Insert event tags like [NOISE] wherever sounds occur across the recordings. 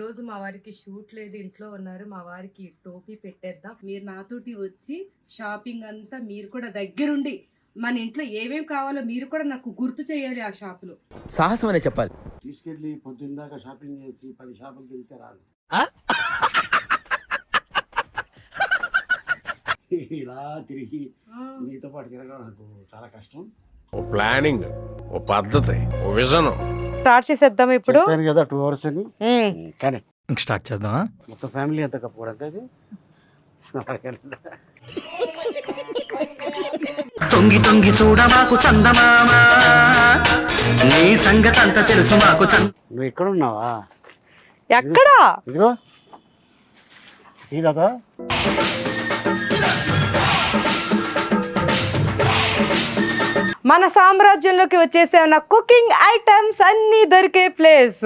రోజు మా వారికి షూట్ లేదు ఇంట్లో ఉన్నారు. మా వారికి టోపీ పెట్టేద్దాం. మీరు నాతోటి వచ్చి షాపింగ్ అంతా మీరు కూడా దగ్గరుండి మన ఇంట్లో ఏమేం కావాలో మీరు కూడా నాకు గుర్తు చేయాలి ఆ షాపులో. సాహసం అనే చెప్పాలి. తీసుకెళ్ళి పొద్దున్న దాకా షాపింగ్ చేసి పది షాపులు తిరిగితే రాదు. ఇలా తిరిగి మీతో పాటు తిరగడం నాకు చాలా కష్టం. ఓ ప్లానింగ్ ఓ పద్ధతి ఓ విజన్. స్టార్ట్ చేసేద్దాం ఇప్పుడు. చెప్పాను కదా టూ అవర్స్ అని. కానీ స్టార్ట్ చేద్దామా? మొత్తం ఫ్యామిలీ అంతా కప్పుకోవడానికి అది. తొంగి తొంగి చూడ మాకు చందమామ. నీ సంగతి అంత తెలుసు మాకు చంద నువ్వు ఎక్కడ ఉన్నావా? ఎక్కడా? ఇదిగో. ఈ మన సామ్రాజ్యంలోకి వచ్చేసే ఉన్న కుకింగ్ ఐటమ్స్ అన్ని దొరికే ప్లేస్.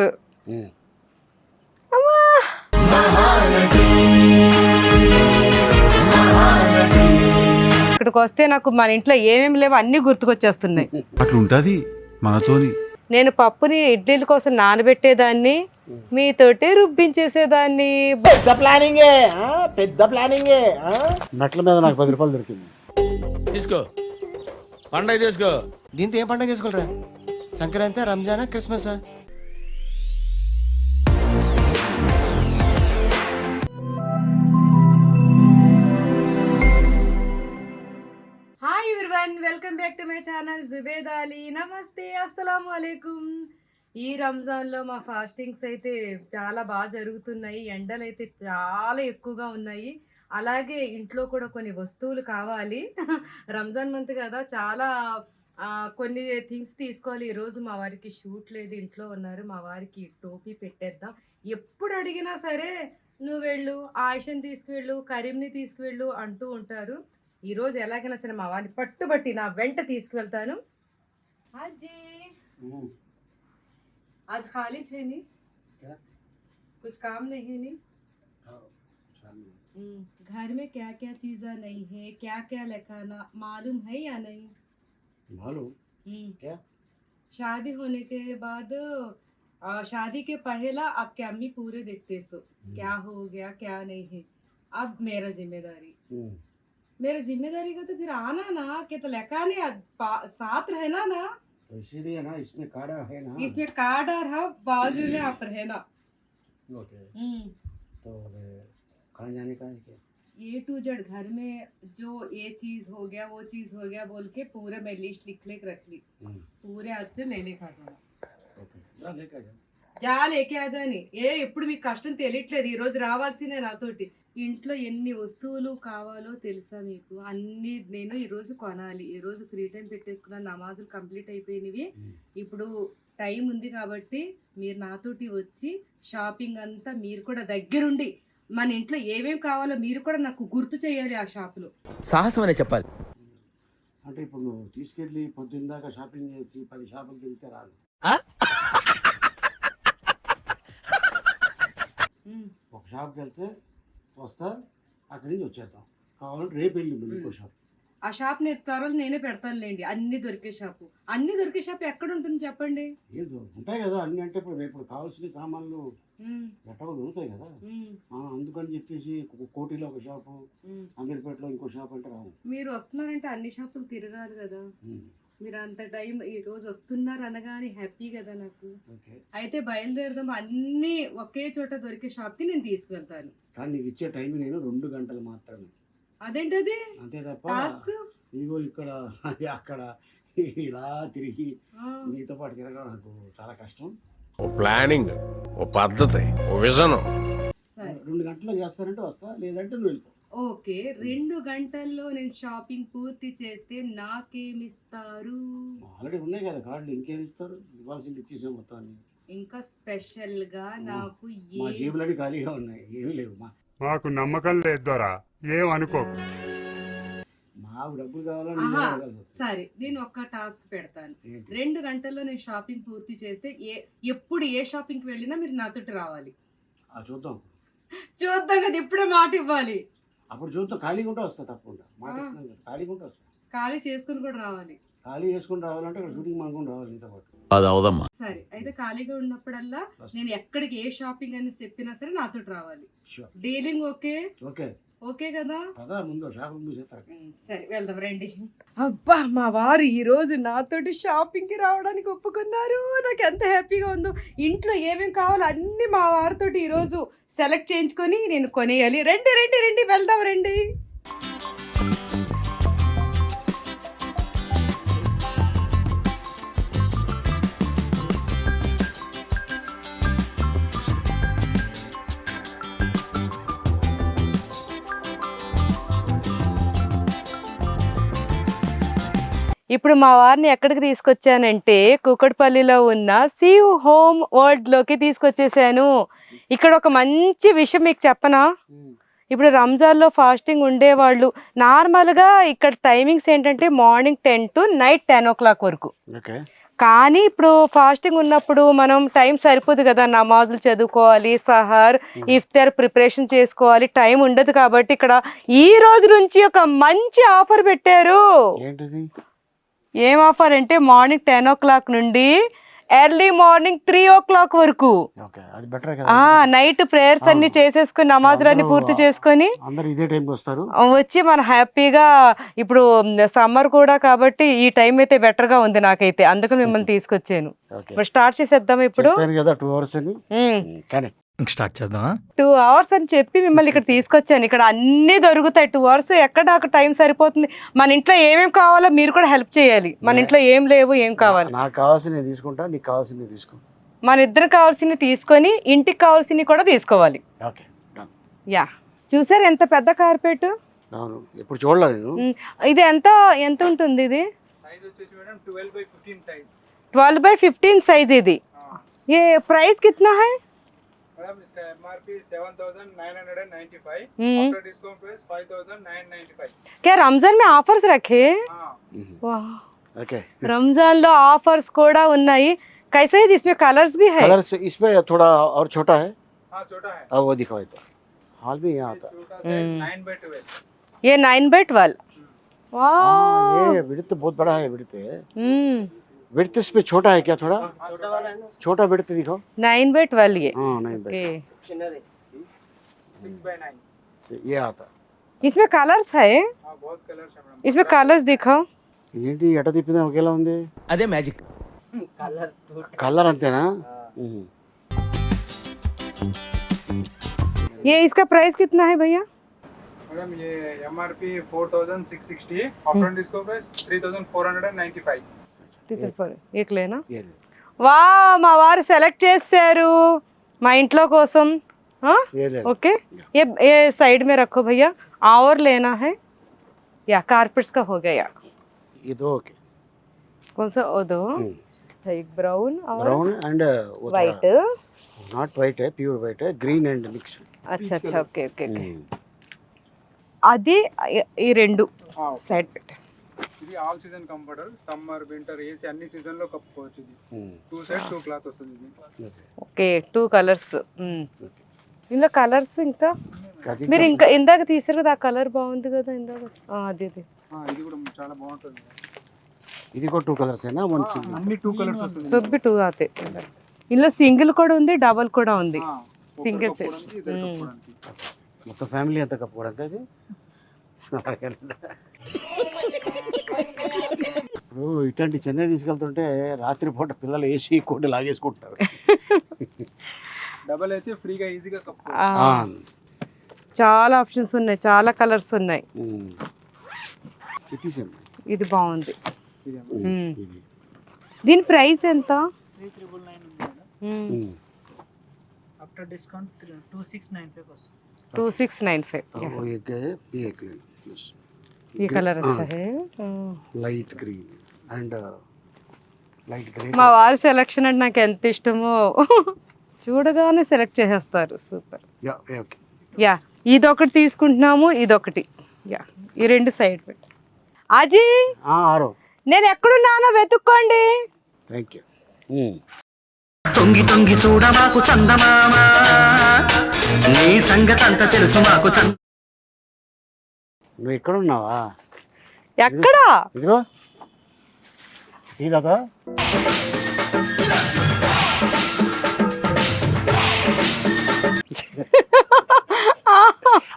ఇక్కడికి వస్తే నాకు మన ఇంట్లో ఏమేమి లేవో అన్ని గుర్తుకొచ్చేస్తున్నాయి. అట్లుంటది మనతోని. నేను పప్పుని ఇడ్లీల కోసం నానబెట్టేదాన్ని మీతోటి రుబ్బించేసేదాన్ని. మెట్ల మీద నాకు పది రూపాయలు దొరికింది. తీసుకో. పండగ తీసుకో దీంతో ఏం పండుగ చేసుకోలేరా Sankranti రంజానా Christmas. Hi everyone welcome back to my channel Zubed Ali నమస్తే అస్సలం వాలేకుమ్ ఈ రంజాన్లో మా ఫాస్టింగ్స్ అయితే చాలా బాగా జరుగుతున్నాయి. ఎండలు అయితే చాలా ఎక్కువగా ఉన్నాయి. అలాగే ఇంట్లో కూడా కొన్ని వస్తువులు కావాలి రంజాన్ మంత్ కదా చాలా ఆ, కొన్ని థింగ్స్ తీసుకోవాలి ఈరోజు మా వారికి షూట్ లేదు ఇంట్లో ఉన్నారు మా వారికి టోపీ పెట్టేద్దాం ఎప్పుడు అడిగినా సరే నువ్వు వెళ్ళు ఆయుషని తీసుకువెళ్ళు కరీంని తీసుకువెళ్ళు అంటూ ఉంటారు ఈ రోజు ఎలాగైనా సరే మా వారిని పట్టుబట్టి నా వెంట తీసుకువెళ్తాను అజ్జీ ఉమ్. आज खाली छे नी क्या? कुछ काम नहीं है नी हाँ, चालू। हम्म, घर में क्या क्या चीज़ा नहीं है क्या क्या लगाना मालूम है या नहीं? मालूम। हम्म, क्या? शादी होने के बाद आ, शादी के पहला आपके अम्मी पूरे देखते सो। क्या हो गया क्या नहीं है। अब मेरा ज़िम्मेदारी. मेरा ज़िम्मेदारी का तो फिर आना ना कि तो लेकाने पा- साथ रहना ना। तो इसीलिए ना इसमें काढ़ा है ना। इसमें कार्ड और है बाजू में आप रहना। ओके। हम्म, तो कहाँ जाने का है क्या ए टू जेड घर में जो ये चीज हो गया वो चीज हो गया बोल के पूरे मैं लिस्ट लिख लेके रख ली उम. पूरे आज से ले लेके आ जाना ओके जा लेकर जा జా లేకే అజాని ఏ ఎప్పుడు మీకు కష్టం తెలియట్లేదు ఈ రోజు రావాల్సిందే నాతోటి ఇంట్లో ఎన్ని వస్తువులు కావాలో తెలుసా మీకు అన్ని నేను ఈ రోజు కొనాలి ఈ రోజు ఫ్రీ టైం పెట్టేసుకున్నాను నమాజులు కంప్లీట్ అయిపోయినవి ఉమ్. ఇప్పుడు టైం ఉంది కాబట్టి మీరు నాతోటి వచ్చి షాపింగ్ అంతా మీరు కూడా దగ్గరుండి మన ఇంట్లో ఏమేం కావాలో మీరు కూడా నాకు గుర్తు చేయాలి ఆ షాపులో. సాహసం అనే చెప్పాలి. అంటే ఇప్పుడు నువ్వు తీసుకెళ్ళి పొద్దున్న దాకా షాపింగ్ చేసి పది షాపులు తిరిగితే రాదు. ఉమ్. ఒక షాప్కి వెళ్తే వస్తా అక్కడి నుంచి వచ్చేద్దాం. కావాలంటే రేపు వెళ్ళి మళ్ళీ ఇంకో షాప్ ఆ షాప్ నేను త్వరలో నేనే పెడతానులేండి. అన్ని దొరికే షాపు. అన్ని దొరికే షాప్ ఎక్కడ ఉంటుంది చెప్పండి? ఏం దొ- ఉంటాయి కదా అన్ని అంటే ఇప్పుడు రేపు కావాల్సిన సామాన్లు ఉమ్, ఎట్టగా దొరుకుతాయి కదా. ఉమ్, ఆ, అందుకని చెప్పేసి కో- కోటిలో ఒక షాపు ఉమ్. అమీర్పేటలో ఇంకో షాప్ అంటే రావు. మీరు వస్తున్నారంటే అన్ని షాపులు తిరగాలి కదా. ఉమ్. మీరు అంత టైం ఈ రోజు వస్తున్నారు అనగానే హ్యాపీ కదా నాకు. ఓకే. అయితే బయలుదేరదాం. అన్ని ఒకే చోట దొరికే షాప్కి నేను తీసుకెళ్తాను. కానీ నీకు ఇచ్చే టైం నేను రెండు గంటలు మాత్రమే. అదేంటది? అంతే తప్ప ఇదిగో ఇక్కడ అది అక్కడ ఇలా తిరిగి నీతో పాటు తిరగడం నాకు చాలా కష్టం. ఓ ప్లానింగ్ ఓ పద్ధతి ఓ విజన్. సరే. రెండు గంటల్లో చేస్తానంటే వస్తా లేదంటే నువ్వు వెళ్ళిపో. ఓకే రెండు గంటల్లో నేను షాపింగ్ పూర్తి చేస్తే నాకేమిస్తారు? ఆల్రెడీ ఉన్నాయి కదా కార్డులు ఇంకేం ఇస్తారు ఇవ్వాల్సింది ఇచ్చేసాం మొత్తాన్ని. ఇంకా స్పెషల్గా నాకు మా జేబులన్నీ ఖాళీగా ఉన్నాయి ఏమీ లేవు మా. మాకు నమ్మకం లేదు దొరా ఏం అనుకోకు. మాకు డబ్బులు ఆహా. సరే నేను ఒక్క టాస్క్ పెడతాను. ఏంటి? రెండు గంటల్లో నేను షాపింగ్ పూర్తి చేస్తే ఏ ఎప్పుడు ఏ షాపింగ్కి వెళ్ళినా మీరు నాతోటి రావాలి. ఆ చూద్దాం. చూద్దాం కదా ఇప్పుడే మాట ఇవ్వాలి. అప్పుడు చూద్దాం ఖాళీగా ఉంటే వస్తా తప్పకుండా. మాట ఇస్తున్నాను కదా ఖాళీగా ఉంటే వస్తా. ఖాళీ చేసుకుని కూడా రావాలి. ఖాళీ చేసుకుని రావాలంటే అక్కడ షూటింగ్ మనకుండా రావాలి నీతో పాటు. అది అవదమ్మా. సరే అయితే ఖాళీగా ఉన్నప్పుడల్లా నేను ఎక్కడికి ఏ షాపింగ్ అని చెప్పినా సరే నాతో రావాలి. Sure dealing okay? Okay. Okay కదా? పదా ముందు షాపింగ్ చేస్తారు? ఉమ్, సరే వెళ్దాం రండి. అబ్బా మా వారు ఈ రోజు నాతోటి షాపింగ్కి రావడానికి ఒప్పుకున్నారు. నాకు ఎంత హ్యాపీగా ఉందో. ఇంట్లో ఏమేమి కావాలో అన్ని మా వారితోటి ఈ రోజు సెలెక్ట్ చేయించుకొని నేను కొనేయాలి. రండి రండి రండి వెళ్దాం రండి. ఇప్పుడు మా వారిని ఎక్కడికి తీసుకొచ్చానంటే కూకట్పల్లిలో ఉన్న సీవ్ హోమ్ వరల్డ్లోకి తీసుకొచ్చేసాను. ఇక్కడ ఒక మంచి విషయం మీకు చెప్పనా? ఇప్పుడు రంజాన్లో ఫాస్టింగ్ ఉండేవాళ్ళు. నార్మల్గా ఇక్కడ టైమింగ్స్ ఏంటంటే morning ten to night ten o'clock వరకు. కానీ ఇప్పుడు ఫాస్టింగ్ ఉన్నప్పుడు మనం టైం సరిపోదు కదా నమాజులు చదువుకోవాలి సహర్ ఇఫ్తార్ ప్రిపరేషన్ చేసుకోవాలి టైం ఉండదు కాబట్టి ఇక్కడ ఈ రోజు నుంచి ఒక మంచి ఆఫర్ పెట్టారు. ఏం ఆఫర్ అంటే మార్నింగ్ టెన్ ఓ క్లాక్ నుండి early morning three o'clock వరకు. నైట్ ప్రేయర్స్ అన్ని చేసేసుకుని నమాజులన్నీ పూర్తి చేసుకొని వచ్చి మనం హ్యాపీగా ఇప్పుడు సమ్మర్ కూడా కాబట్టి ఈ టైం అయితే బెటర్గా ఉంది నాకైతే. అందుకని మిమ్మల్ని [LAUGHS] తీసుకొచ్చాను. స్టార్ట్ చేసేద్దాం ఇప్పుడు. చెప్పాను కదా టూ అవర్స్ అని కానీ స్టార్ట్ చేద్దామా టూ అవర్స్ అని చెప్పి మిమ్మల్ని ఇక్కడ తీసుకొచ్చాను ఇక్కడ అన్ని దొరుకుతాయి టూ అవర్స్ ఎక్కడ నాకు టైం సరిపోతుంది మన ఇంట్లో ఏమేమి కావాలో మీరు కూడా హెల్ప్ చేయాలి మన ఇంట్లో ఏం లేవు ఏం కావాలి నాకు కావాల్సింది నేను తీసుకుంటా నీకు కావాల్సింది తీసుకో మన ఇద్దరు కావాల్సినవి తీసుకొని ఇంటికి కావాల్సినవి కూడా తీసుకోవాలి ఓకే done. యా చూసారు ఎంత పెద్ద కార్పెట్ అవును ఇప్పుడు చూడలే నేను ఇది ఎంత ఎంత ఉంటుంది ఇది సైజ్ వచ్చేసి madam twelve by fifteen size twelve by fifteen size ఇది ये प्राइस कितना है मैडम हम्म। क्या రంజాన్ में ఆఫర్స్ रखे? हम्म। रमज़ान लो ऑफर्स कोड़ा ఉన్నాయి कैसे है जिसमें कलर्स भी है? कलर्स इसमें थोड़ा और छोटा है? छोटा है। अब वो दिखाई तो हॉल भी यहाँ आता ये नाइन बाई ट्वेल्व ये विड़त हाँ, बहुत बड़ा है विड़त है हम्म। विड्थ इस पे छोटा है क्या थोड़ा छोटा वाला है छोटा विड्थ दिखाओ नाइन बाई ट्वेल्व ये हाँ नहीं बस ओके सिक्स बाई नाइन ये आता इसमें कलर्स है हाँ बहुत कलर्स है मैडम इसमें कलर्स दिखाओ ఏంటి ఎట తిప్పినా ఒకేలా ఉంది అదే మ్యాజిక్ కలర్ అంతేనా మ్మ్. ये इसका प्राइस कितना है भैया मैडम ये MRP four thousand six sixty after discount price three thousand four hundred and ninety five तितर पर एक लेना ये ले. వా మా వారు సెలెక్ట్ చేశారు మా ఇంట్లో కోసం हाँ? ये ले ओके ये ये साइड में रखो भैया और लेना है या कारपेट्स का हो गया ये दो ओके कौन सा ओ दो हम्म। एक ब्राउन और brown and white not white है प्योर वाइट है ग्रीन एंड मिक्स अच्छा अच्छा ఓకే ఓకే ఓకే हम्म। అది ఈ రెండు हाँ సైడ్ పెట్ట ఇది all season comforter summer winter AC అన్ని సీజన్లో కప్పుకోవచ్చు ఇది. టూ సైడ్ టూ క్లాత్ వస్తుంది ఇది. Okay two colours hmm. ఇందులో కలర్స్ ఇంకా? మీరు ఇంకా ఇందాక తీసారు కదా ఆ కలర్ బాగుంది కదా ఇందాక? అది ఇది ఇది కూడా చాలా బాగుంటుంది. ఇది కూడా టూ కలర్స్ ఏనా? అన్ని టూ కలర్స్ వస్తుంది. సుబ్బి టూ అదే. ఇందులో సింగిల్ కూడా ఉంది డబల్ కూడా ఉంది. Single hmm. మొత్తం ఫ్యామిలీ అంతా కప్పుకోవడానికి అది? [LAUGHS] ఇట్లాంటి చెన్నై తీసుకెళ్తుంటే రాత్రిపూట పిల్లలు ఏసీ కోటి లాగేసుకుంటారు డబల్ అయితే ఫ్రీగా ఈజీగా చాలా ఆప్షన్స్ ఉన్నాయి చాలా కలర్స్ ఉన్నాయి ఇది బాగుంది దీని ప్రైస్ ఎంత discount two six nine five two six nine five ఈ colour light green and light green మా వారి సెలక్షన్ అంటే నాకు ఎంత ఇష్టమో [LAUGHS] చూడగానే సెలెక్ట్ చేసేస్తారు. సూపర్ యా ఇది ఒకటి తీసుకుంటున్నాము ఇది ఒకటి యా ఈ రెండు సైడ్ పెట్టి అజీ నేను ఎక్కడున్నానో వెతుక్కోండి. Thank you hmm. తొంగి తొంగి చూడ మాకు చందమామా. నీ సంగతంతా తెలుసు మాకు చంద నువ్వు ఎక్కడ? ఉన్నావా ఎక్కడా ఇదిగో ఇదా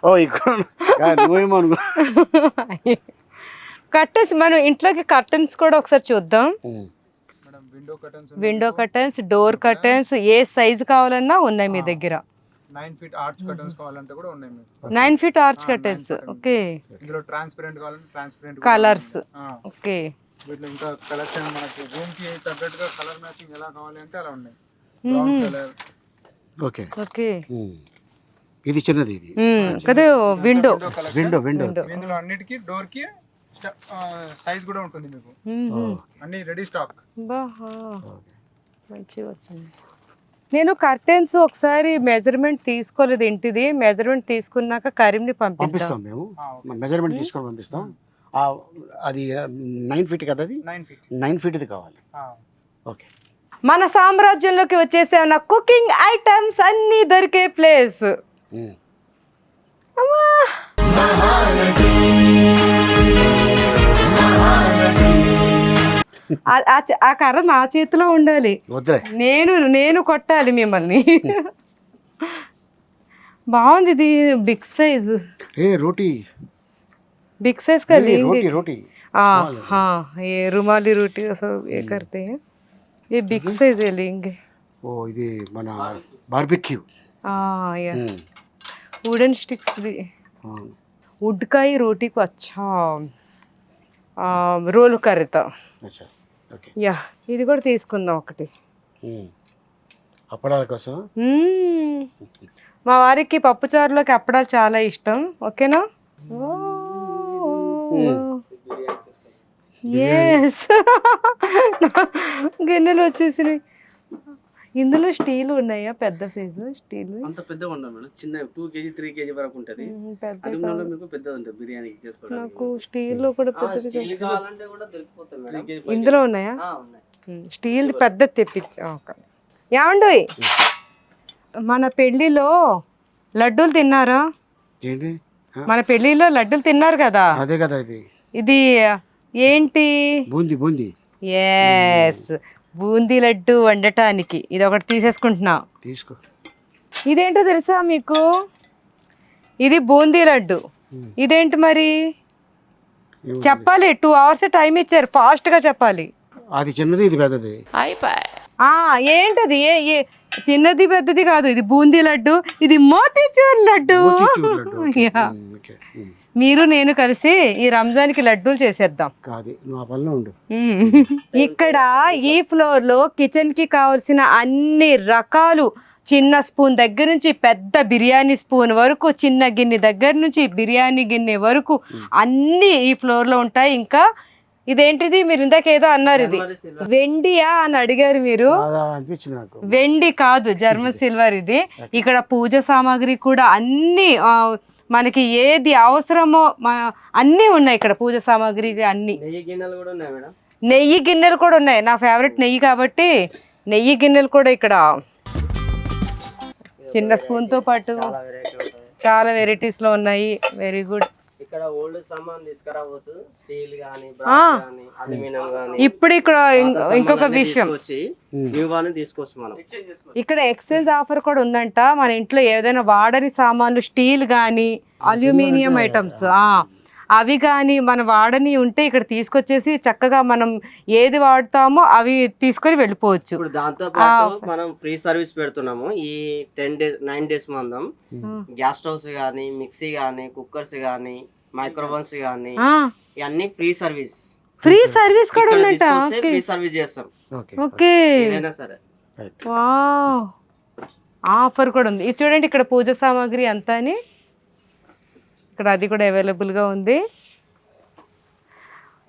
ఓ ఇక్కడ నువ్వేమనుకో మనం ఇంట్లోకి కర్టన్స్ కూడా ఒకసారి చూద్దాం. విండో కర్టన్స్ డోర్ కర్టన్స్ ఏ సైజు కావాలన్నా ఉన్నాయి మీ దగ్గర. నైన్ ఫీట్ ఆర్చ్ కర్టన్స్ కావాలంటే కూడా ఉన్నాయి మీకు nine feet arch curtains. Okay. ఇందులో ట్రాన్స్పరెంట్ కావాలంటే ట్రాన్స్పరెంట్ Colours. ఓకే. వీటిలో ఇంకా కలెక్షన్ మనకి రూమ్కి తగ్గట్టుగా కలర్ మ్యాచింగ్ ఎలా కావాలి అంటే అలా ఉన్నాయి. Brown colour okay. ఓకే. ఇది చిన్నది ఇది. కదా విండో విండో విండో Window. ఇందులో అన్నిటికీ డోర్కి సైజ్ కూడా ఉంటుంది మీకు. అన్ని రెడీ స్టాక్ మంచిగా వచ్చింది. నేను కర్టెన్స్ ఒకసారి మెజర్మెంట్ తీసుకోలేదు. ఇంటిది మెజర్మెంట్ తీసుకున్నాక కరీంని పంపిస్తాం పంపిస్తాం మేము. మెజర్మెంట్ తీసుకొని పంపిస్తాం. ఆ, అది నైన్ ఫీట్ కదా అది? నైన్ ఫీట్ నైన్ ఫీట్ ఇది కావాలి. ఓకే మన సామ్రాజ్యంలోకి వచ్చేసే ఉన్న కుకింగ్ ఐటమ్స్ అన్ని దొరికే ప్లేస్ ఉమ్. ఆ కర్ర నా చేతిలో ఉండాలి వద్దులే నేను నేను కొట్టాలి మిమ్మల్ని బాగుంది ఇది బిగ్ సైజ్ ఏ రోటీ बिग साइज का नहीं, नहीं, लेंगे रोटी रोटी हाँ small है। हाँ ये रुमाली रोटी सब ये करते हैं ये बिग साइज है लेंगे ఓ ఇది మన బార్బిక్యూ हाँ यार वुडन स्टिक्स भी वुड का ही रोटी को अच्छा ఆ, రోల్ కర్రీతో అచ్చా ఓకే యా ఇది కూడా తీసుకుందాం ఒకటి. అప్పడాల కోసం. మా వారికి పప్పుచారులోకి అప్పడాలు చాలా ఇష్టం ఓకేనా? ఎస్ [LAUGHS] గిన్నెలు వచ్చేసినాయి. ఇందులో స్టీల్ ఉన్నాయా? పెద్ద సైజు స్టీల్? అంత పెద్దగా ఉండదు మేడం. చిన్న టూ కేజీ త్రీ కేజీ వరకు ఉంటుంది. పెద్ద అల్యూమినియంలో మీకు పెద్దది ఉంటుంది బిర్యానీకి చేసుకోవడానికి. నాకు స్టీల్లో కూడా five ఇందులో. ఉన్నాయా? ఆ, ఉన్నాయి. మ్మ్. స్టీల్ పెద్దది తెప్పించా. ఒక ఏమండి మన పెళ్ళిలో లడ్డూలు తిన్నారా? ఏంటి? మన పెళ్ళిలో లడ్డూలు తిన్నారు కదా? అదే కదా ఇది. ఇది ఏంటి? బూంది బూంది. ఎస్ బూందీ లడ్డు వండటానికి. ఇది ఒకటి తీసేసుకుంటున్నా. తీసుకో. ఇదేంటో తెలుసా మీకు? ఇది బూందీ లడ్డు. ఇదేంటి మరి? చెప్పాలి. టూ అవర్స్ టైం ఇచ్చారు. ఫాస్ట్గా చెప్పాలి. అది చిన్నది ఇది పెద్దది. ఆ ఏంటది? ఏ చిన్నది పెద్దది కాదు ఇది బూందీ లడ్డు ఇది మోతీచూర్ లడ్డు. [LAUGHS] మీరు నేను కలిసి ఈ రంజాన్కి లడ్డూలు చేసేద్దాం. ఇక్కడ ఈ ఫ్లోర్లో కిచెన్కి కావాల్సిన అన్ని రకాలు చిన్న స్పూన్ దగ్గర నుంచి పెద్ద బిర్యానీ స్పూన్ వరకు చిన్న గిన్నె దగ్గర నుంచి బిర్యానీ గిన్నె వరకు అన్ని ఈ ఫ్లోర్లో ఉంటాయి. ఇంకా ఇదేంటిది? మీరు ఇందాక ఏదో అన్నారు ఇది. వెండియా అని అడిగారు మీరు. వెండి కాదు జర్మన్ [LAUGHS] సిల్వర్ ఇది. ఇక్కడ పూజ సామాగ్రి కూడా అన్ని మనకి ఏది అవసరమో మ- అన్నీ ఉన్నాయి ఇక్కడ పూజ సామాగ్రి అన్ని. నెయ్యి గిన్నెలు కూడా ఉన్నాయి మేడం. నెయ్యి గిన్నెలు కూడా ఉన్నాయి. నా ఫేవరెట్ నెయ్యి కాబట్టి నెయ్యి గిన్నెలు కూడా ఇక్కడ. చిన్న స్పూన్తో పాటు చాలా వెరైటీ ఉంటుంది. చాలా వెరైటీస్లో ఉన్నాయి. వెరీ గుడ్ ఇక్కడ ఓల్డ్ సామాన్ తీసుకురావచ్చు. స్టీల్ గానీ ఆ. బ్రాస్ గానీ అల్యూమినియం గానీ. ఇప్పుడు ఇక్కడ ఇంకొక విషయం. న్యూ తీసుకోవచ్చు మనం. ఇక్కడ ఎక్స్చేంజ్ ఆఫర్ కూడా ఉందంట. మన ఇంట్లో ఏదైనా వాడని సామాన్లు స్టీల్ కానీ అల్యూమినియం ఐటమ్స్ అవి కానీ మన వాడని ఉంటే ఇక్కడ తీసుకొచ్చేసి చక్కగా మనం ఏది వాడతామో అవి తీసుకొని వెళ్ళిపోవచ్చు. ఇప్పుడు దాంతో పాటు ఆ. మనం ఫ్రీ సర్వీస్ పెడుతున్నాము. ఈ టెన్ డేస్ నైన్ డేస్ మందం గ్యాస్ స్టవ్స్ గానీ మిక్సీ గానీ కుక్కర్స్ గానీ మైక్రోవన్స్ గానీ ఆ, ఇవన్నీ ఫ్రీ సర్వీస్. ఫ్రీ సర్వీస్ కూడా ఉందంట ఓకే. ఫ్రీ సర్వీస్ చేస్తాం. ఓకే. ఏదైనా సరే. వావ్. ఆఫర్ కూడా ఉంది. ఇది చూడండి ఇక్కడ పూజ సామాగ్రి అంతా అని ఇక్కడ అది కూడా అవైలబుల్గా ఉంది.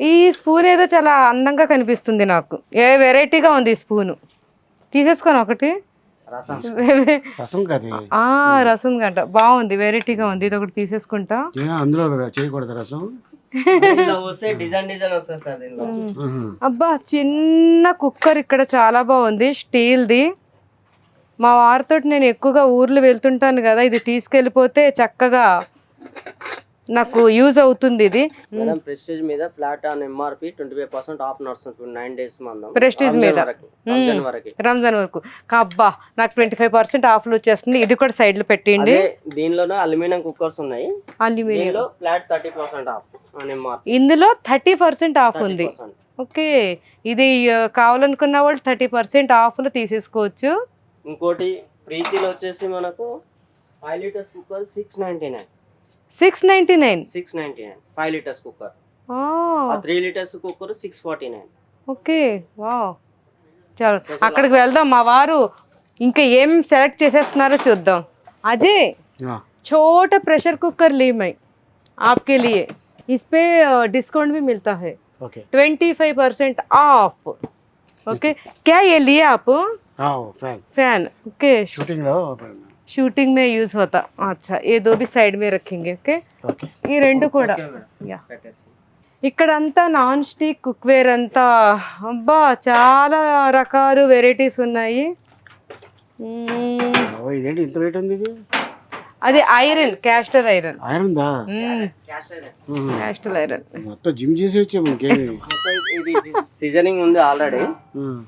ఈ స్పూన్ ఏదో చాలా అందంగా కనిపిస్తుంది నాకు. ఏ వెరైటీగా ఉంది ఈ స్పూను? తీసేసుకోను ఒకటి? రసం. [LAUGHS] రసం కాదు. ఆ రసం గంట. బాగుంది వెరైటీగా ఉంది. ఇది ఒకటి తీసేసుకుంటా. ఏ, అందులో చేయకూడదు రసం. అబ్బా చిన్న కుక్కర్ ఇక్కడ చాలా బాగుంది స్టీల్ది. మా వారితో నేను ఎక్కువగా ఊర్లు వెళ్తుంటాను కదా ఇది తీసుకెళ్ళిపోతే చక్కగా నాకు యూజ్ అవుతుంది ఇది. మేడం ప్రెస్టేజ్ మీద flat on MRP twenty five percent off నడుస్తుంది. నైన్ డేస్ మందం. రంజాన్ మీద. వరకు. రంజాన్ వరకు. అబ్బా నాకు ట్వంటీ ఫైవ్ పర్సెంట్ ఆఫ్లు వచ్చేస్తుంది ఇది కూడా సైడ్లో పెట్టిండి అదే దీనిలోనే అల్యూమినియం కుక్కర్స్ ఉన్నాయి. అల్యూమినియం దీనిలో ఫ్లాట్ థర్టీ పర్సెంట్ ఆఫ్ ఇందులో థర్టీ పర్సెంట్ ఆఫ్ ఉంది. ఓకే. ఇది కావాలనుకున్న వాళ్ళు థర్టీ పర్సెంట్ ఆఫ్లు తీసేసుకోవచ్చు. ఇంకోటి ప్రీతిలో వచ్చేసి మనకు five litres cooker six ninety nine six ninety nine six ninety nine five litres cooker ఆ three litres cooker six forty nine okay wow చలో అక్కడికి వెళ్దాం మా వారు ఇంకా ఏం సెలెక్ట్ చేసేస్తున్నారో చూద్దాం అజయ్ हाँ छोटा प्रेशर कुकर ली मैं आपके लिए इस पे डिस्काउंट भी मिलता है okay twenty five percent off okay क्या ये लिए आप हाँ फैन फैन ओके शूटिंग लो शूटिंग में यूज होता अच्छा ये दो भी साइड में रखेंगे ओके ఓకే ఈ రెండు కూడా యా ఇక్కడంతా నాన్ స్టిక్ కుక్వేర్ అంతా అబ్బా చాలా రకాలు వెరైటీస్ ఉన్నాయి మ్మ్. ఓ ఇదేంటి ఇంత రేట్ ఉంది ఇది అది ఐరన్ క్యాస్టర్ ఐరన్ ఐరన్ దా క్యాస్టర్ ఐరన్ మొత్తం జిమ్ చేసి వచ్చా మనకేమి ఇది సీజనింగ్ ఉంది ఆల్రెడీ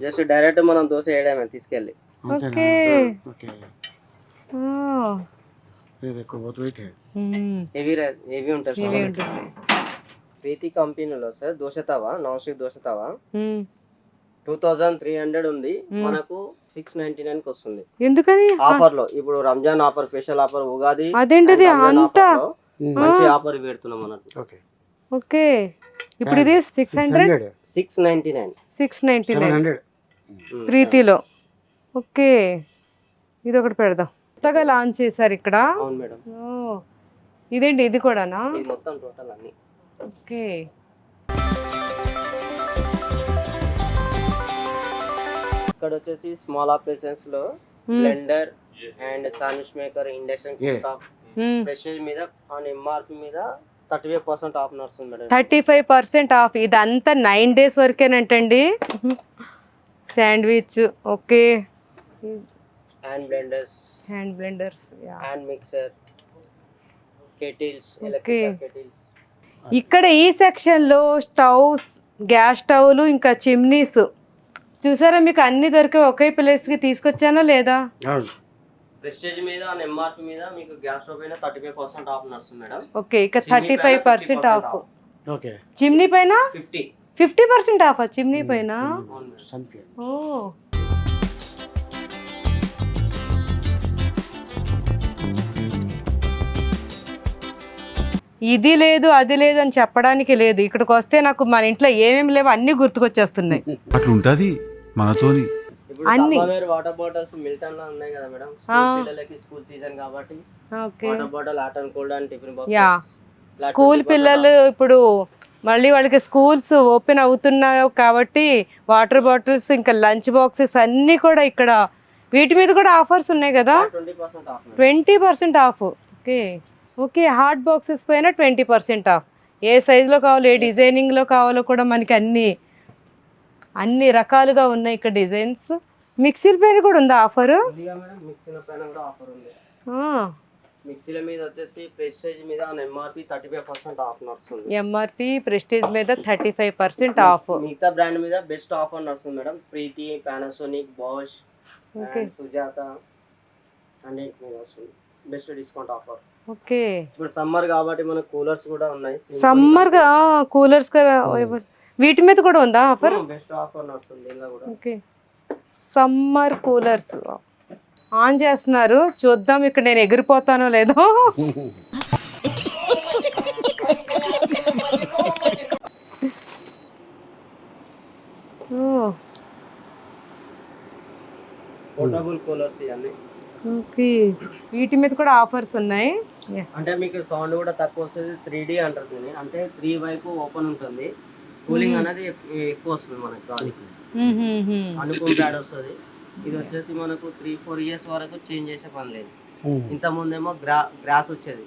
జస్ట్ డైరెక్ట్ మనం దోశ వేయడమే తీసుకెళ్ళి ఓకే ఓకే ఆ. ఇది ఎక్కువ పోతు వెయిట్. హెవీ హెవీ ఉంటుంది ఉంటుంది. ప్రీతి కంపెనీలో sir dosa tawa non stick dosa tawa. Two thousand three hundred ఉంది. మనకు సిక్స్ నైన్టీ నైన్కి వస్తుంది ఎందుకని? ఆఫర్లో ఇప్పుడు Ramzan offer special offer Ugadi అదేంటిది? అంతా? మంచి ఆఫర్ పెడుతున్నాం అన్నట్టు. ఓకే. ఓకే. ఇప్పుడు ఇది six hundred hundred six ninety nine six ninety nine hundred ప్రీతిలో. Okay. ఇది ఒకటి పెడదాం. కొత్తగా లాంచ్ చేశారు ఇక్కడ. అవును మేడం. ఓ ఇదేంటి? ఇది కూడానా? ఇది మొత్తం టోటల్ అన్ని. ఓకే. ఇక్కడ వచ్చేసి small ఆపరేషన్స్లో blender and sandwich maker induction pressure మీద ఆన్ ఎంఆర్పి మీద థర్టీ ఫైవ్ పర్సెంట్ ఆఫ్ నడుస్తుంది madam. Thirty five percent off ఇదంతా nine days వరకేనంటండి. Sandwich okay hand blenders hand blenders hand mixer kettles Okay. Electrical kettles ఇక్కడ ఈ సెక్షన్లో stoves gas స్టవ్లు ఇంకా chimneys చూసారా మీకు అన్ని దొరికే ఒకే ప్లేస్కి తీసుకొచ్చానా లేదా? ప్రెస్టేజ్ మీద ఎంఆర్పి మీద మీకు గ్యాస్ స్టవ్ పైన థర్టీ ఫైవ్ పర్సెంట్ ఆఫ్ నడుస్తుంది మేడం. ఓకే ఇక్కడ చిమ్నీ థర్టీ పైన five percent 50% off. Okay chimney పైన? Fifty fifty percent off chimney పైన? ఓ ఇది లేదు అది లేదు అని చెప్పడానికి లేదు. ఇక్కడికి వస్తే నాకు మన ఇంట్లో ఏమేమి లేవు అన్నీ గుర్తుకొచ్చేస్తున్నాయి. మనతోని. ఇప్పుడు అన్ని. వాటర్ బాటిల్స్ మిల్టన్లో ఉన్నాయి కదా మేడం. స్కూల్ పిల్లలకి స్కూల్ సీజన్ కాబట్టి okay. Water bottle hot and cold and tiffin yeah. School పిల్లలు ఇప్పుడు మళ్ళీ వాళ్ళకి స్కూల్స్ ఓపెన్ అవుతున్నాయి కాబట్టి వాటర్ బాటిల్స్ ఇంకా లంచ్ బాక్సెస్ అన్నీ కూడా ఇక్కడ వీటి మీద కూడా ఆఫర్స్ ఉన్నాయి కదా? Twenty percent off twenty percent off. Okay. Okay hard boxes పైన ట్వంటీ పర్సెంట్ ఆఫ్. ఏ సైజులో కావాలో ఏ డిజైనింగ్లో కావాలో కూడా మనకి అన్ని అన్ని రకాలుగా ఉన్నాయి ఇక్కడ డిజైన్స్. మిక్సీల పైన కూడా ఉందా ఆఫర్? మిక్సీల పైన కూడా ఆఫర్ ఉంది. మిక్సీల మీద వచ్చేసి ప్రెస్టేజ్ మీద MRP thirty five percent off నడుస్తుంది ఎంఆర్పి ప్రెస్టేజ్ మీద థర్టీ ఫైవ్ పర్సెంట్ ఆఫ్. మిగతా బ్రాండ్ మీద బెస్ట్ ఆఫర్ నడుస్తుంది madam. Preethi Panasonic Bosch. Sujata అన్నింటి మీద వస్తుంది. Best discount offer. ఓకే. ఇప్పుడు సమ్మర్ కాబట్టి మనకు కూలర్స్ కూడా ఉన్నాయి. సమ్మర్గా కూలర్స్ వీటి మీద కూడా ఉందా ఆఫర్? బెస్ట్ ఆఫర్ నడుస్తుంది దీనిలో కూడా. ఓకే. Summer coolers. ఆన్ చేస్తున్నారు. చూద్దాం ఇక్కడ నేను ఎగిరిపోతానో లేదో. [LAUGHS] పోర్టబుల్ కూలర్స్ ఇవన్నీ. ఓకే. వీటి మీద కూడా ఆఫర్స్ ఉన్నాయి. అంటే మీకు సౌండ్ కూడా తక్కువ వస్తుంది త్రీ డి అంటారు దీన్ని. అంటే త్రీ వైపు ఓపెన్ ఉంటుంది. కూలింగ్ అనేది ఎక్- ఎక్కువ వస్తుంది మనకి గాలికి మ్మ్, మ్మ్. అనుకూల ప్యాడ్ వస్తుంది. ఇది వచ్చేసి మనకు త్రీ ఫోర్ ఇయర్స్ వరకు చేంజ్ చేసే పని లేదు. ఇంత ముందేమో గ్రా గ్రాస్ వచ్చేది.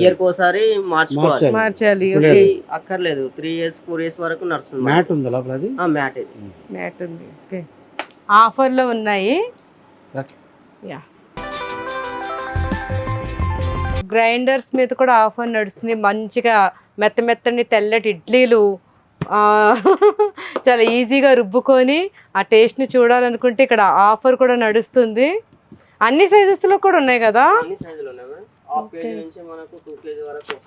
ఇయర్ ఒకసారి మార్చుకోవాలి. మార్చాలి. మార్చాలి లేదు. ఓకే. ఇది అక్కర్లేదు. త్రీ ఇయర్స్ ఫోర్ ఇయర్స్ వరకు నడుస్తుంది మ్యాట్ ఉంది లోపల మ్యాట్ ఇది. మ్యాట్ ఉంది. ఓకే. ఆఫర్లో ఉన్నాయి. ఓకే యా గ్రైండర్స్ మీద కూడా ఆఫర్ నడుస్తుంది. మంచిగా మెత్త మెత్తని తెల్లటి ఇడ్లీలు చాలా ఈజీగా రుబ్బుకొని ఆ టేస్ట్ని చూడాలనుకుంటే ఇక్కడ ఆఫర్ కూడా నడుస్తుంది. అన్ని సైజెస్లో కూడా ఉన్నాయి కదా?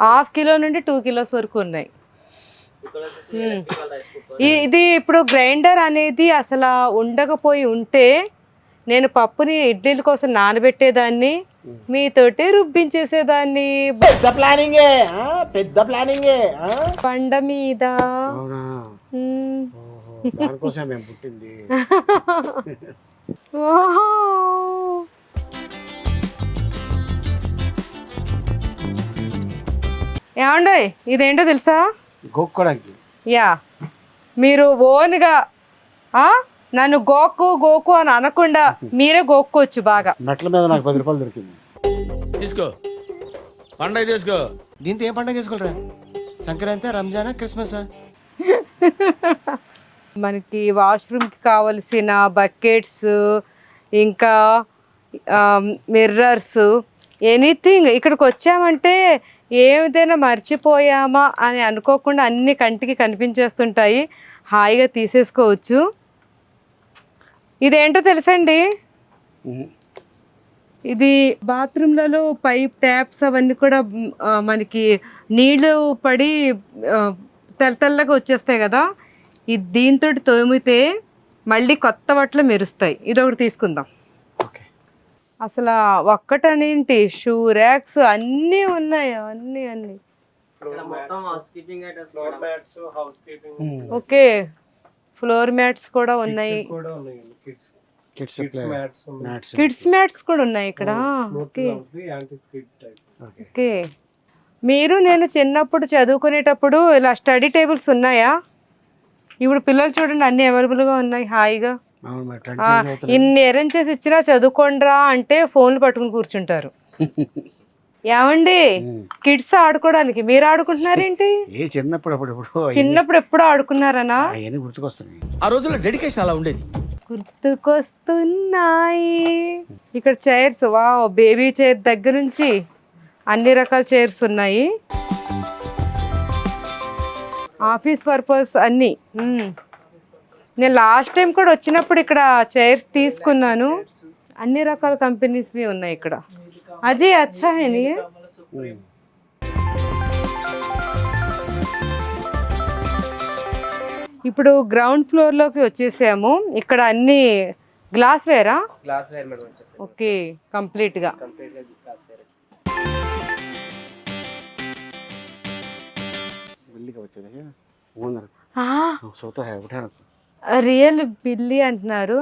హాఫ్ కిలో నుండి టూ కిలోస్ వరకు ఉన్నాయి. Hmm. ఇది ఇప్పుడు గ్రైండర్ అనేది అసలు ఉండకపోయి ఉంటే నేను పప్పుని ఇడ్లీల కోసం నానబెట్టేదాన్ని మీతోటి రుబ్బించేసేదాన్ని పెద్ద ప్లానింగే ఆ? పెద్ద ప్లానింగే ఆ? బండ మీద అవునా మ్మ్. ఓహో, దానికోసం మేము పుట్టింది [LAUGHS] ఓహో. ఏమండోయ్ ఇదేంటో తెలుసా గోక్కోడానికి యా మీరు ఓన్గా ఆ? నన్ను గోకు గోకు అని అనకుండా మీరే గోక్కోవచ్చు బాగా. మెట్ల మీద నాకు పది రూపాయలు దొరికింది. తీసుకో. పండగ తీసుకో. దీంతో ఏం పండుగ చేసుకోలేరా సంక్రాంతి రంజానా క్రిస్మసా? [LAUGHS] మనకి వాష్రూమ్కి కావలసిన బకెట్స్ ఇంకా మిర్రర్స్ ఎనీథింగ్. ఇక్కడికి వచ్చామంటే ఏదైనా మర్చిపోయామా అని అనుకోకుండా అన్ని కంటికి కనిపించేస్తుంటాయి. హాయిగా తీసేసుకోవచ్చు. ఇదేంటో తెలుసండి? ఇది బాత్రూమ్లలో పైప్ ట్యాప్స్ అవన్నీ కూడా మనకి నీళ్ళు పడి తెల్లగా వచ్చేస్తాయి కదా? ఇది దీంతో తోమితే మళ్ళీ కొత్త బట్టలు మెరుస్తాయి. ఇది ఒకటి తీసుకుందాం. ఓకే. అసలు ఒక్కటనేంటి? షూ ర్యాక్స్ అన్నీ ఉన్నాయి అన్నీ అన్నీ. ఓకే. ఫ్లోర్ మ్యాట్స్ కూడా ఉన్నాయి. కిడ్స్ మ్యాట్స్ కిడ్స్ మ్యాట్స్ కూడా ఉన్నాయి ఇక్కడ. ఓకే ఓకే మీరు నేను చిన్నప్పుడు చదువుకునేటప్పుడు ఇలా స్టడీ టేబుల్స్ ఉన్నాయా? ఇప్పుడు పిల్లలు చూడండి అన్ని అవైలబుల్గా ఉన్నాయి హాయిగా. ఇన్ని అరేంజ్ చేసి ఇచ్చినా చదువుకోండిరా అంటే ఫోన్లు పట్టుకుని కూర్చుంటారు. [LAUGHS] ఏమండి. కిడ్స్ ఆడుకోవడానికి. మీరు ఆడుకుంటున్నారేంటి? ఏ చిన్నప్పుడు అప్పుడు చిన్నప్పుడు ఎప్పుడో ఆడుకున్నారనా? అవన్నీ గుర్తుకొస్తున్నాయి. ఆ రోజుల్లో డెడికేషన్ అలా ఉండేది. గుర్తుకొస్తున్నాయి. ఇక్కడ చైర్స్ వా బేబీ చైర్ దగ్గర నుంచి అన్ని రకాల చైర్స్ ఉన్నాయి. ఆఫీస్ పర్పస్ అన్ని. నేను లాస్ట్ టైం కూడా వచ్చినప్పుడు ఇక్కడ చైర్స్ తీసుకున్నాను. అన్ని రకాల కంపెనీస్వి ఉన్నాయి ఇక్కడ. అజయ్ అచ్చా హే నీ? ఇప్పుడు గ్రౌండ్ ఫ్లోర్ లోకి వచ్చేసాము ఇక్కడ అన్ని గ్లాస్ వేరా గ్లాస్ వేర్ మేడం వచ్చేసి ఓకే కంప్లీట్ గా కంప్లీట్ గా గ్లాస్ వేర్ बिल्ली का बच्चा देखिए ओनर सोता है उठा रखो రియల్ బిల్లి అంటున్నారు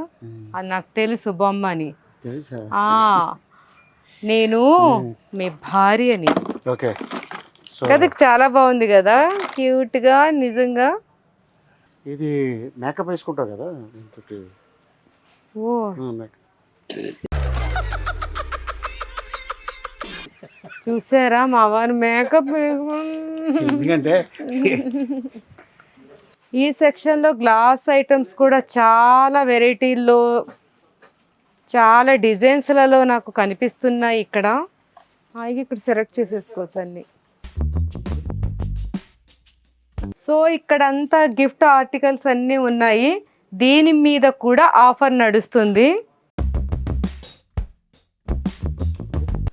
అది నాకు తెలుసు బొమ్మ అని తెలుసా ఆ నేను మీ భార్యని. ఓకే కదా చాలా బాగుంది కదా? క్యూట్గా నిజంగా? ఇది మేకప్ వేసుకుంటావు కదా? ఓ. చూసారా మా వారు మేకప్ ఎందుకంటే? ఈ సెక్షన్లో గ్లాస్ ఐటమ్స్ కూడా చాలా వెరైటీల్లో చాలా డిజైన్స్లలో నాకు కనిపిస్తున్నాయి ఇక్కడ. హాయిగా ఇక్కడ సెలెక్ట్ చేసేసుకోవచ్చు అన్ని. సో ఇక్కడంతా గిఫ్ట్ ఆర్టికల్స్ అన్నీ ఉన్నాయి. దీని మీద కూడా ఆఫర్ నడుస్తుంది.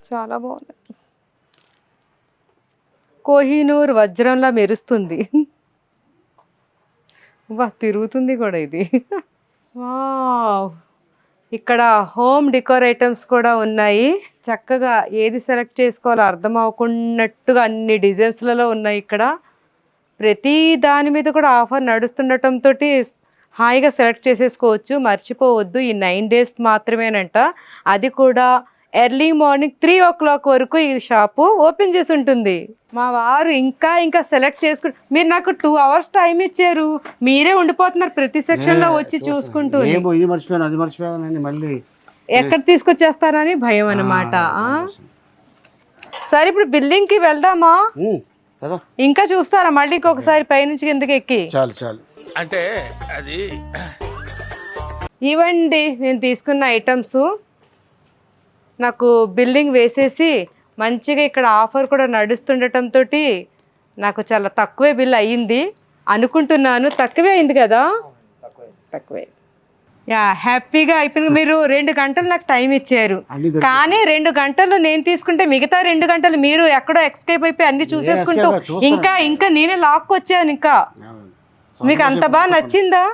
చాలా బాగుంది. కోహినూర్ వజ్రంలా మెరుస్తుంది. వా తిరుగుతుంది కూడా ఇది. వావ్! ఇక్కడ హోమ్ డెకోర్ ఐటమ్స్ కూడా ఉన్నాయి. చక్కగా ఏది సెలెక్ట్ చేసుకోవాలో అర్థం అవ్వకున్నట్టుగా అన్ని డిజైన్స్లలో ఉన్నాయి ఇక్కడ. ప్రతి దాని మీద కూడా ఆఫర్ నడుస్తుండటంతో హాయిగా సెలెక్ట్ చేసేసుకోవచ్చు. మర్చిపోవద్దు. ఈ నైన్ డేస్ మాత్రమేనంట. అది కూడా early morning three o'clock వరకు ఈ షాపు ఓపెన్ చేసి ఉంటుంది. మా వారు ఇంకా ఇంకా సెలెక్ట్ చేసుకుంటు మీరు నాకు టూ అవర్స్ టైం ఇచ్చారు. మీరే ఉండిపోతున్నారు ప్రతి సెక్షన్లో వచ్చి చూసుకుంటూ ఏమో ఇది మర్చిపోయాను అది మర్చిపోయాను అని మళ్ళీ ఎక్కడ తీసుకొచ్చేస్తారని భయం అన్నమాట. ఆ? సరే ఇప్పుడు బిల్డింగ్కి వెళ్దామా ఇంకా చూస్తారా? మళ్ళీ ఇంకొకసారి పైనుంచి కిందకి ఎక్కి. చాలు చాలు. అంటే అది ఇవ్వండి నేను తీసుకున్న ఐటమ్స్. నాకు బిల్డింగ్ వేసేసి మంచిగా ఇక్కడ ఆఫర్ కూడా నడుస్తుండటంతో నాకు చాలా తక్కువే బిల్ అయ్యింది. అనుకుంటున్నాను. తక్కువే అయింది కదా? తక్కువే. యా హ్యాపీగా అయిపోయింది. మీరు రెండు గంటలు నాకు టైం ఇచ్చారు. కానీ రెండు గంటలు నేను తీసుకుంటే మిగతా రెండు గంటలు మీరు ఎక్కడో ఎక్స్కేప్ అయిపోయి అన్ని చూసేసుకుంటూ. ఇంకా ఇంకా నేనే లాక్కొచ్చాను ఇంకా. మీకు అంత బాగా నచ్చిందా?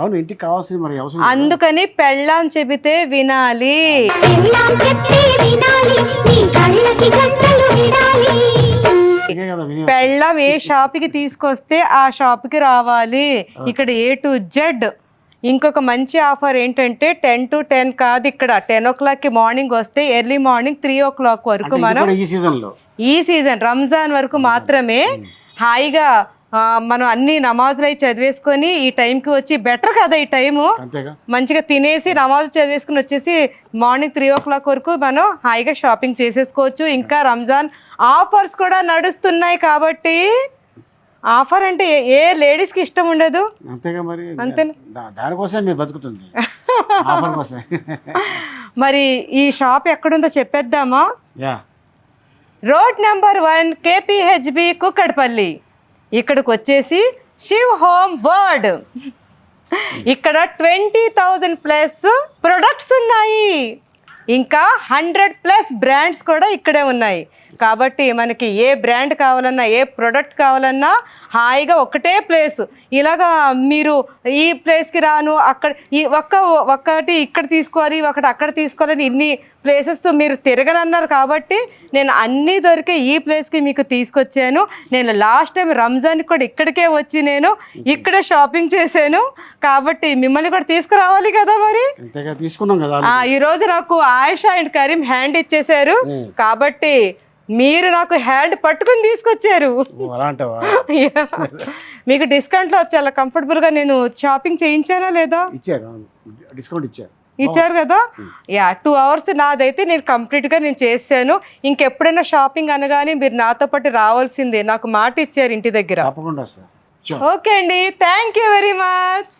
అవును ఇంటికి కావాల్సింది మరి అవసరం. అందుకని పెళ్ళాం చెబితే వినాలి. పెళ్ళాం ఏ షాప్కి తీసుకొస్తే ఆ షాప్కి రావాలి. ఇక్కడ ఏ టు జెడ్ ఇంకొక మంచి ఆఫర్ ఏంటంటే టెన్ టు టెన్ కాదు ఇక్కడ. టెన్ ఓ క్లాక్కి మార్నింగ్ వస్తే early morning three o'clock వరకు మనం ఈ సీజన్లో ఈ సీజన్ రంజాన్ వరకు మాత్రమే హాయిగా మనం అన్ని నమాజులు అయి చదివేసుకొని ఈ టైంకి వచ్చి బెటర్ కదా ఈ టైము. మంచిగా తినేసి నమాజు చదివేసుకుని వచ్చేసి మార్నింగ్ త్రీ ఓ క్లాక్ వరకు మనం హాయిగా షాపింగ్ చేసేసుకోవచ్చు. ఇంకా రంజాన్ ఆఫర్స్ కూడా నడుస్తున్నాయి కాబట్టి ఆఫర్ అంటే ఏ- ఏ లేడీస్కి ఇష్టం ఉండదు. అంతేగా మరి. దానికోసం మీరు బతుకుతుంది. ఆఫర్ కోసం [LAUGHS] మరి ఈ షాప్ ఎక్కడుందో చెప్పేద్దామా? Road number one KPHB Kukatpally. ఇక్కడికి వచ్చేసి శివ్ హోమ్ వర్డ్. ఇక్కడ ట్వంటీ థౌజండ్ ప్లస్ ప్రొడక్ట్స్ ఉన్నాయి. ఇంకా హండ్రెడ్ ప్లస్ బ్రాండ్స్ కూడా ఇక్కడే ఉన్నాయి. కాబట్టి మనకి ఏ బ్రాండ్ కావాలన్నా ఏ ప్రోడక్ట్ కావాలన్నా హాయిగా ఒకటే ప్లేస్. ఇలాగా మీరు ఈ ప్లేస్కి రాను అక్కడ ఈ ఒక్క ఒక్కటి ఇక్కడ తీసుకోవాలి ఒకటి అక్కడ తీసుకోవాలని ఇన్ని ప్లేసెస్ మీరు తిరగనన్నారు కాబట్టి నేను అన్నీ దొరికే ఈ ప్లేస్కి మీకు తీసుకొచ్చాను. నేను లాస్ట్ టైం రంజాన్కి కూడా ఇక్కడికే వచ్చి నేను ఇక్కడే షాపింగ్ చేశాను. కాబట్టి మిమ్మల్ని కూడా తీసుకురావాలి కదా మరి? తీసుకున్నాం కదా ఆ, ఈ రోజు నాకు ఆయిషా అండ్ కరీం హ్యాండ్ ఇచ్చేశారు. కాబట్టి మీరు నాకు హ్యాండ్ పట్టుకుని తీసుకొచ్చారు. మీకు డిస్కౌంట్లో చాలా కంఫర్టబుల్గా నేను షాపింగ్ చేయించానా లేదా? ఇచ్చారు. డిస్కౌంట్ ఇచ్చారు ఇచ్చారు కదా? యా టూ అవర్స్ నాదైతే నేను కంప్లీట్గా నేను చేశాను. ఇంకెప్పుడైనా షాపింగ్ అనగానే మీరు నాతో పాటు రావాల్సిందే. నాకు మాట ఇచ్చారు ఇంటి దగ్గర. ఓకే అండి. Thank you very much